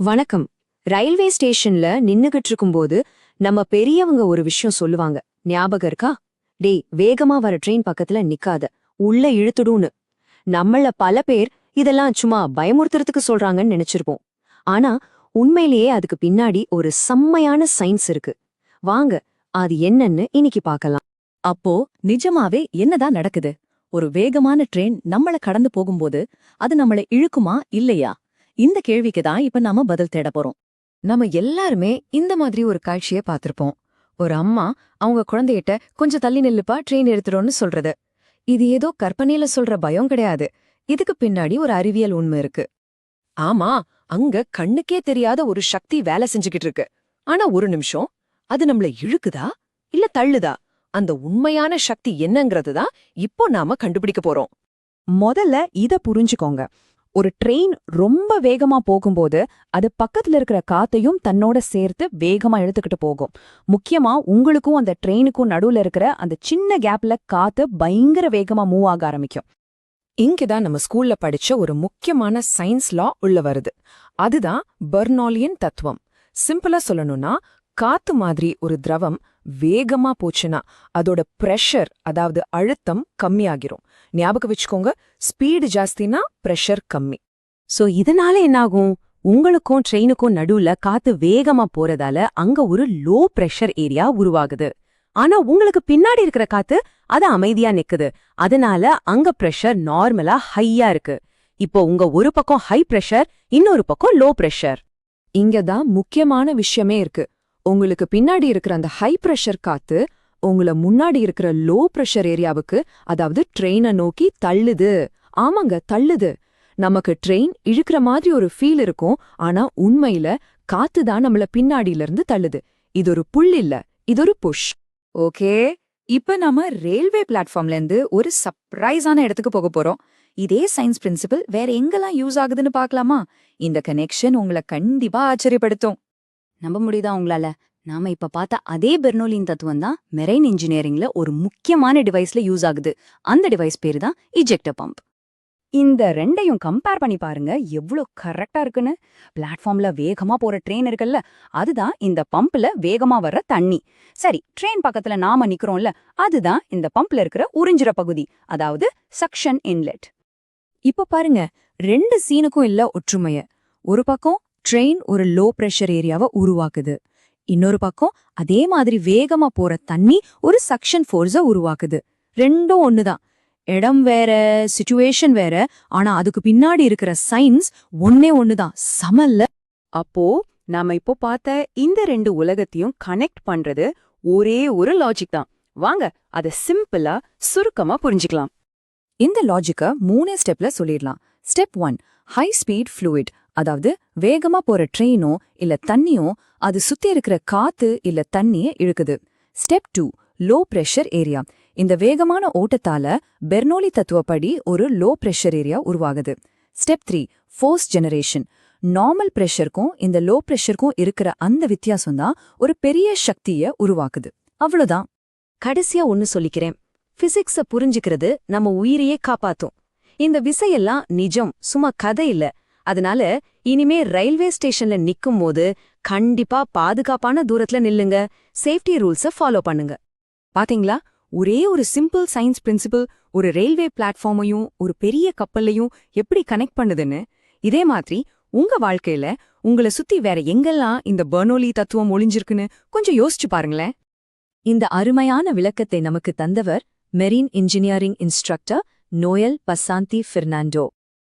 வணக்கம். ரயில்வே ஸ்டேஷன்ல நின்னுகிட்டு இருக்கும்போது நம்ம பெரியவங்க ஒரு விஷயம் சொல்லுவாங்க. ஞாபகம் இருக்கா? டேய் வேகமா வர ட்ரெயின் பக்கத்துல நிக்காத. உள்ள இழுத்துடும்னு. நம்மள பல பேர் இதெல்லாம் சும்மா பயமுறுத்துறதுக்கு சொல்றாங்கன்னு நினைச்சிருப்போம். ஆனா உண்மையிலேயே அதுக்கு பின்னாடி ஒரு செம்மையான சயின்ஸ் இருக்கு. வாங்க அது என்னன்னு இன்னைக்கு பார்க்கலாம். அப்போ நிஜமாவே என்னதான் நடக்குது? ஒரு வேகமான ட்ரெயின் நம்மள கடந்து போகும்போது அது நம்மள இழுக்குமா இல்லையா? இந்த கேள்விக்கு தான் இப்ப நாம பதில் தேட போறோம். நம்ம எல்லாருமே இந்த மாதிரி ஒரு காட்சிய பார்த்திருப்போம். ஒரு அம்மா அவங்க குழந்தைகிட்ட கொஞ்சம் தள்ளி நில்லுப்பா ட்ரெயின் எடுத்துடும்னு சொல்றது. இது ஏதோ கற்பனையில சொல்ற பயம் கிடையாது. இதுக்கு பின்னாடி ஒரு அறிவியல் உண்மை இருக்கு. ஆமா அங்க கண்ணுக்கே தெரியாத ஒரு சக்தி வேலை செஞ்சுகிட்டு இருக்கு. ஆனா ஒரு நிமிஷம் அது நம்மள இழுக்குதா? இல்ல தள்ளுதா? அந்த உண்மையான சக்தி என்னங்கிறது தான் இப்போ நாம கண்டுபிடிக்க போறோம். முதல்ல இத புரிஞ்சுக்கோங்க. ஒரு ட்ரெயின் ரொம்ப வேகமா போகும்போது அது பக்கத்துல இருக்கிற காத்தையும் தன்னோட சேர்த்து வேகமா எடுத்துக்கிட்டு போகும். முக்கியமா உங்களுக்கும் அந்த ட்ரெயினுக்கும் நடுவுல இருக்கிற அந்த சின்ன கேப்ல காத்து பயங்கர வேகமா மூவ் ஆக ஆரம்பிக்கும். இங்கதான் நம்ம ஸ்கூல்ல படிச்ச ஒரு முக்கியமான சயின்ஸ் லா உள்ள வருது. அதுதான் பெர்னாலியன் தத்துவம். சிம்பிளா சொல்லணும்னா காத்து மாதிரி ஒரு திரவம் வேகமா போச்சுன்னா அதோட பிரஷர் அதாவது அழுத்தம் கம்மியாகிரும். ஞாபகம் வச்சுக்கோங்க ஸ்பீடு ஜாஸ்தினா பிரஷர் கம்மி. சோ இதனால என்னாகும்? உங்களுக்கும் ட்ரெயினுக்கும் நடுவுல காத்து வேகமா போறதால அங்க ஒரு லோ பிரஷர் ஏரியா உருவாகுது. ஆனா உங்களுக்கு பின்னாடி இருக்கிற காத்து அது அமைதியா நிக்குது. அதனால அங்க பிரஷர் நார்மலா ஹையா இருக்கு. இப்போ உங்க ஒரு பக்கம் ஹை பிரஷர் இன்னொரு பக்கம் லோ பிரஷர் இங்கதான் முக்கியமான விஷயமே இருக்கு. உங்களுக்கு பின்னாடி இருக்கிற அந்த ஹை பிரஷர் காத்து உங்கள முன்னாடி இருக்கிற லோ பிரஷர் ஏரியாவுக்கு அதாவது ட்ரெயினை நோக்கி தள்ளுது. ஆமாங்க தள்ளுது. நமக்கு ட்ரெயின் இழுக்கிற மாதிரி ஒரு ஃபீல் இருக்கும். ஆனா உண்மையில காத்து தான் நம்மள பின்னாடியில இருந்து தள்ளுது. இது ஒரு புல் இல்ல இது ஒரு புஷ் ஓகே? இப்ப நாம ரயில்வே பிளாட்ஃபார்ம்ல இருந்து ஒரு சர்ப்ரைஸான இடத்துக்கு போக போறோம். இதே சயின்ஸ் பிரின்சிபல் வேற எங்கெல்லாம் யூஸ் ஆகுதுன்னு பார்க்கலாமா? இந்த கனெக்ஷன் உங்களை கண்டிப்பா ஆச்சரியப்படுத்தும். நம்ப முடியுதா உங்களால? நாம இப்ப பார்த்த அதே பெர்னோலின் தத்துவம் தான் மெரைன் இன்ஜினியரிங்ல ஒரு முக்கியமான டிவைஸ்ல யூஸ் ஆகுது. அந்த டிவைஸ் பேரு தான் இஜெக்டர் பம்ப். இந்த ரெண்டையும் கம்பேர் பண்ணி பாருங்க எவ்ளோ கரெக்டா இருக்குன்னு. பிளாட்ஃபார்ம்ல வேகமா போற ட்ரெயின் இருக்குல்ல அதுதான் இந்த பம்ப்ல வேகமா வர்ற தண்ணி. சரி ட்ரெயின் பக்கத்துல நாம நிக்கிறோம்ல அதுதான் இந்த பம்ப்ல இருக்கிற உறிஞ்சுற பகுதி அதாவது சக்ஷன் இன்லெட். இப்ப பாருங்க ரெண்டு சீனுக்கும் இல்ல ஒற்றுமைய. ஒரு பக்கம் ட்ரெயின் ஒரு லோ பிரஷர் ஏரியாவை உருவாக்குது. இன்னொரு பக்கம் அதே மாதிரி வேகமா போற தண்ணி ஒரு சக்ஷன் ஃபோர்ஸ உருவாக்குது. ரெண்டும் ஒண்ணுதான். இடம் வேற சிச்சுவேஷன் வேற. ஆனா அதுக்கு பின்னாடி இருக்கிற சயின்ஸ் ஒன்னே ஒண்ணுதான். சமல்ல. அப்போ நாம இப்போ பார்த்த இந்த ரெண்டு உலகத்தையும் கனெக்ட் பண்றது ஒரே ஒரு லாஜிக் தான். வாங்க அத சிம்பிளா சுருக்கமா புரிஞ்சுக்கலாம். இந்த லாஜிக்க மூணே ஸ்டெப்ல சொல்லிடலாம். Step one high speed fluid அதாவது வேகமா போற ட்ரெயினோ இல்ல தண்ணியோ அது சுத்தி இருக்கிற காத்து இல்ல தண்ணிய இழுக்குது. Step two low pressure area. இந்த வேகமான ஓட்டத்தால பெர்னோலி தத்துவப்படி ஒரு லோ பிரஷர் ஏரியா உருவாகுது. Step three force generation. Normal பிரஷருக்கும் இந்த லோ பிரஷருக்கும் இருக்கிற அந்த வித்தியாசம் தான் ஒரு பெரிய சக்திய உருவாக்குது. அவ்வளவுதான். கடைசியா ஒன்னு சொல்லிக்கிறேன். பிசிக்ஸ புரிஞ்சுக்கிறது நம்ம உயிரையே காப்பாத்தும். இந்த விசையெல்லாம் நிஜம் சும்மா கதை இல்லை. அதனால இனிமே ரயில்வே ஸ்டேஷன்ல நிக்கும் போது கண்டிப்பா பாதுகாப்பான தூரத்துல நில்லுங்க. சேஃப்டி ரூல்ஸ ஃபாலோ பண்ணுங்க. பாத்தீங்களா? ஒரே ஒரு சிம்பிள் சயின்ஸ் பிரின்சிபிள் ஒரு ரயில்வே பிளாட்ஃபார்மையும் ஒரு பெரிய கப்பல்லையும் எப்படி கனெக்ட் பண்ணுதுன்னு இதே மாதிரி உங்க வாழ்க்கையில உங்கள சுத்தி வேற எங்கெல்லாம் இந்த பெர்னோலி தத்துவம் ஒளிஞ்சிருக்குன்னு கொஞ்சம் யோசிச்சு பாருங்களேன். இந்த அருமையான விளக்கத்தை நமக்கு தந்தவர் marine engineering instructor Noel Basanthi Fernando